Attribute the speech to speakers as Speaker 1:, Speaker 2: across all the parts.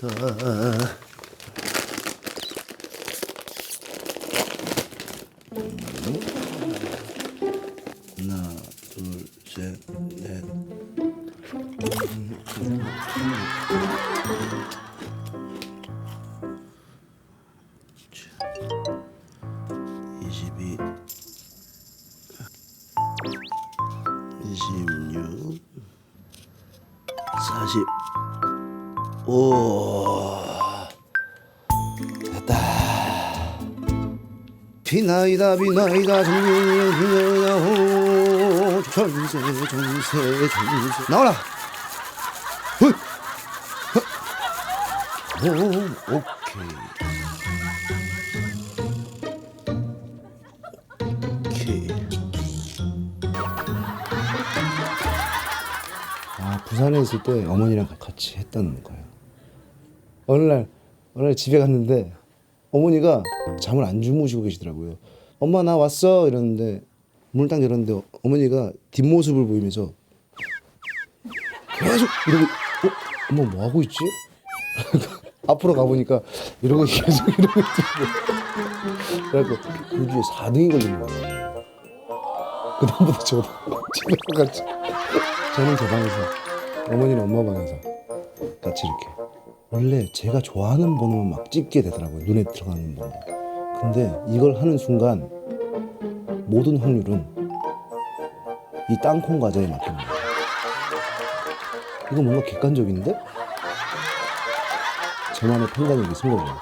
Speaker 1: 하나, 둘, 셋, 넷. 22 26 40 오. 됐다. 비나이다 비나이다 비나이다 호 전세 전세 전세 나와라. 오 오케이. 오케이. 아 부산에 있을 때 어머니랑 같이 했다는 거예요. 어느 날 어느 날 집에 갔는데 어머니가 잠을 안 주무시고 계시더라고요. 엄마 나 왔어 이러는데 문을 딱 열었는데 어- 어머니가 뒷모습을 보이면서 계속 이러고 어? 엄마 뭐 하고 있지? 앞으로 가보니까 이러고 계속 이러고 있더라고요. 그래갖고 그 뒤에 4등이 걸린 거예요. 그다음부터 저도 집에 같이 저는 제 방에서 어머니는 엄마 방에서 같이 이렇게 원래 제가 좋아하는 번호만 막 찍게 되더라고요. 눈에 들어가는 번호. 근데 이걸 하는 순간 모든 확률은 이 땅콩 과자에 맡깁니다 이거 뭔가 객관적인데? 저만의 판단력이 쓴 거죠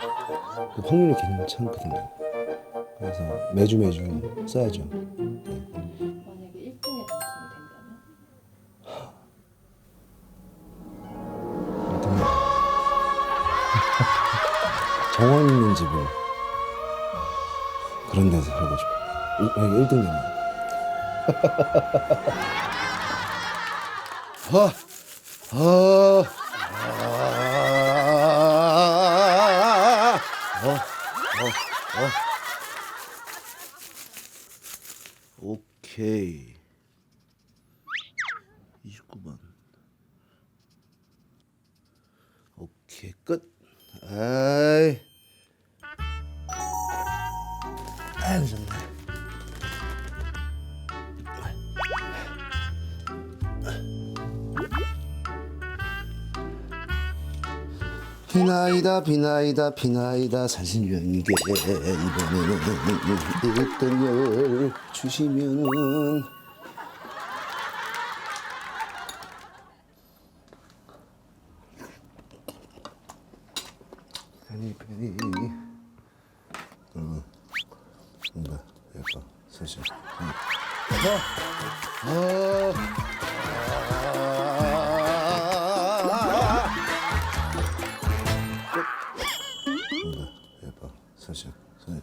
Speaker 1: 그 확률이 괜찮거든요. 그래서 매주 매주 써야죠 정원 있는 집을 그런 데서 살고 싶어. 일- 여기 1등 되면. 아, 아, 아, 어, 어, 어. 오케이. 29번. 오케이 끝. 아이. 아유 정말. 비나이다 비나이다 비나이다 사진 연계 이번에는 1등을 주시면은 뭔가 예뻐 사실 어, 어, 예뻐 사실 사실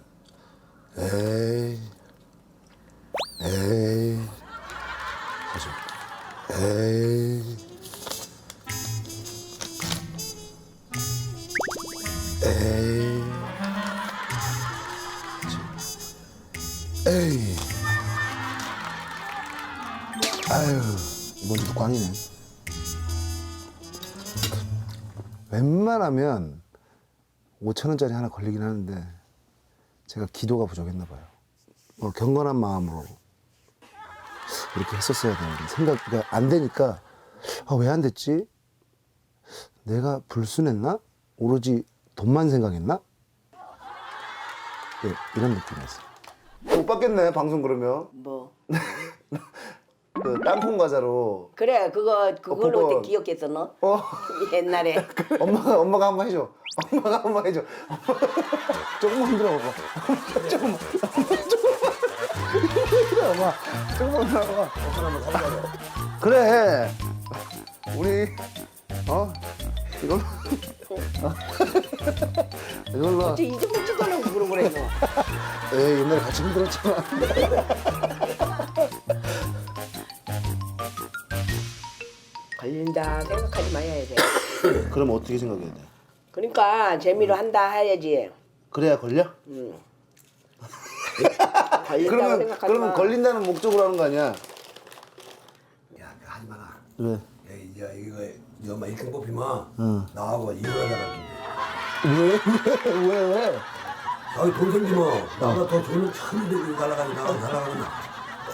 Speaker 1: 에이 에이 에이 에이 먼지도 꽝이네 웬만하면 5천 원짜리 하나 걸리긴 하는데 제가 기도가 부족했나 봐요 뭐 경건한 마음으로 이렇게 했었어야 되는데 생각이 안 되니까 아, 왜 안 됐지? 내가 불순했나? 오로지 돈만 생각했나? 네, 이런 느낌이었어요. 못 받겠네 방송 그러면
Speaker 2: 뭐
Speaker 1: 그 땅콩 과자로.
Speaker 2: 그래 그거 그걸로
Speaker 1: 그거-
Speaker 2: 어떻게 기억했어 너?
Speaker 1: 어.
Speaker 2: 옛날에.
Speaker 1: 엄마가 엄마가 한 번 해줘. 엄마가 한 번 해줘. 조금만 흔들어 봐봐. 조금만. 조금만 엄마 조금만 흔들어 봐봐. 그래. 우리 어? 이걸로. 이걸로.
Speaker 2: 저 잊어먹지도 않고 그런 거래 너?
Speaker 1: 에이 옛날에 같이 흔들었잖아
Speaker 2: 걸린다 생각하지 마야 돼
Speaker 1: 그럼 어떻게 생각해야 돼
Speaker 2: 그러니까 재미로 한다 해야지
Speaker 1: 그래야 걸려
Speaker 2: 걸린다고
Speaker 1: 그러면
Speaker 2: 생각하지
Speaker 1: 그러면
Speaker 2: 마
Speaker 1: 걸린다는 목적으로 하는 거 아니야
Speaker 3: 야, 하지 마라.
Speaker 1: 왜
Speaker 3: 야, 야, 이거 네 엄마 1등 뽑히면
Speaker 1: 응.
Speaker 3: 나하고 이혼하자
Speaker 1: 왜? 왜? 왜? 왜?
Speaker 3: 자기 돈 생기면 나보다 더 돈을 천이 달라가니 나가 달라가니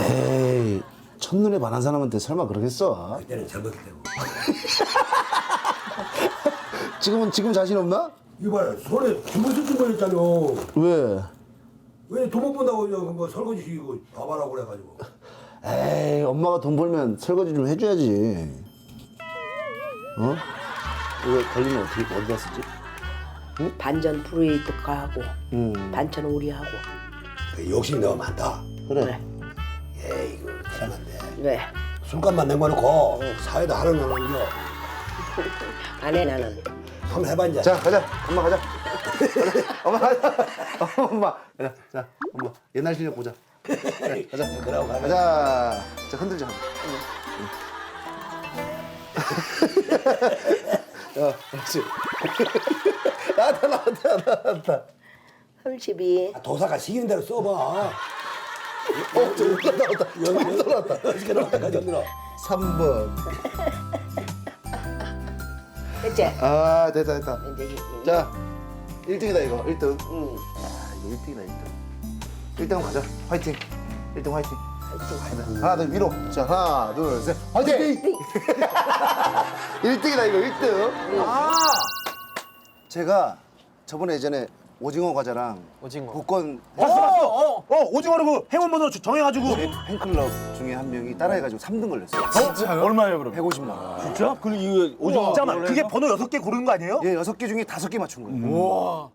Speaker 1: 에이 첫눈에 반한 사람한테 설마 그러겠어?
Speaker 3: 그때는 젊었을 때고
Speaker 1: 지금은 지금 자신 없나?
Speaker 3: 이거 봐요 손에 주무실 준거했잖아요
Speaker 1: 왜?
Speaker 3: 왜돈못 번다고 그냥 뭐 설거지 시키고 봐봐라고 그래가지고
Speaker 1: 에이 엄마가 돈 벌면 설거지 좀 해줘야지. 어? 이거 걸리면 어떻게 어디다 쓰지?
Speaker 2: 반전 거 하고
Speaker 1: 음
Speaker 2: 반찬 우리 하고.
Speaker 3: 그 욕심이 너무 많다
Speaker 1: 그래.
Speaker 3: 에이 이거 이상한데
Speaker 2: 왜?
Speaker 3: 술값만 내놓고 사회도 하나 나눠겨
Speaker 2: 안해 나는.
Speaker 3: 한번 해봐 이제
Speaker 1: 자 가자 엄마 가자. 엄마 가자. 엄마 가자. 자 엄마 옛날 실력 보자. 가자.
Speaker 3: 그러고 가자
Speaker 1: 가자. 자 흔들자. 야, 그렇지. 나왔다, 나왔다, 나왔다.
Speaker 2: 32.
Speaker 3: 아, 도사가 시키는 대로 써봐 어,
Speaker 1: 저 올라 나왔다. 저 올라 나왔다.
Speaker 3: 어떻게 나왔다 가져 들어
Speaker 1: 3번.
Speaker 2: 됐지?
Speaker 1: 아, 됐다, 됐다.
Speaker 2: 이제 이-
Speaker 1: 자, 1등이다, 이거. 1등.
Speaker 2: 응.
Speaker 1: 아, 이거 1등이다, 1등. 1등 화이팅. 화이팅. 1등 화이팅.
Speaker 2: 화이팅.
Speaker 1: 하나, 둘, 위로. 자, 하나, 둘, 셋. 화이팅! 1등이다, 이거 1등. 아! 제가 저번에 예전에 오징어 과자랑
Speaker 4: 오징어.
Speaker 1: 복권
Speaker 4: 어, 어, 어, 오징어로 그 행운번호 정해가지고.
Speaker 1: 제 팬클럽 중에 한 명이 따라해가지고 3등 걸렸어요.
Speaker 4: 진짜요? 얼마예요, 그럼?
Speaker 1: 150만 원.
Speaker 4: 진짜? 그럼 이거 오징어. 잠깐만, 그게 번호 여섯 개 고르는 거 아니에요?
Speaker 1: 예, 여섯 개 중에 다섯 개 맞춘 거예요.
Speaker 4: 우와.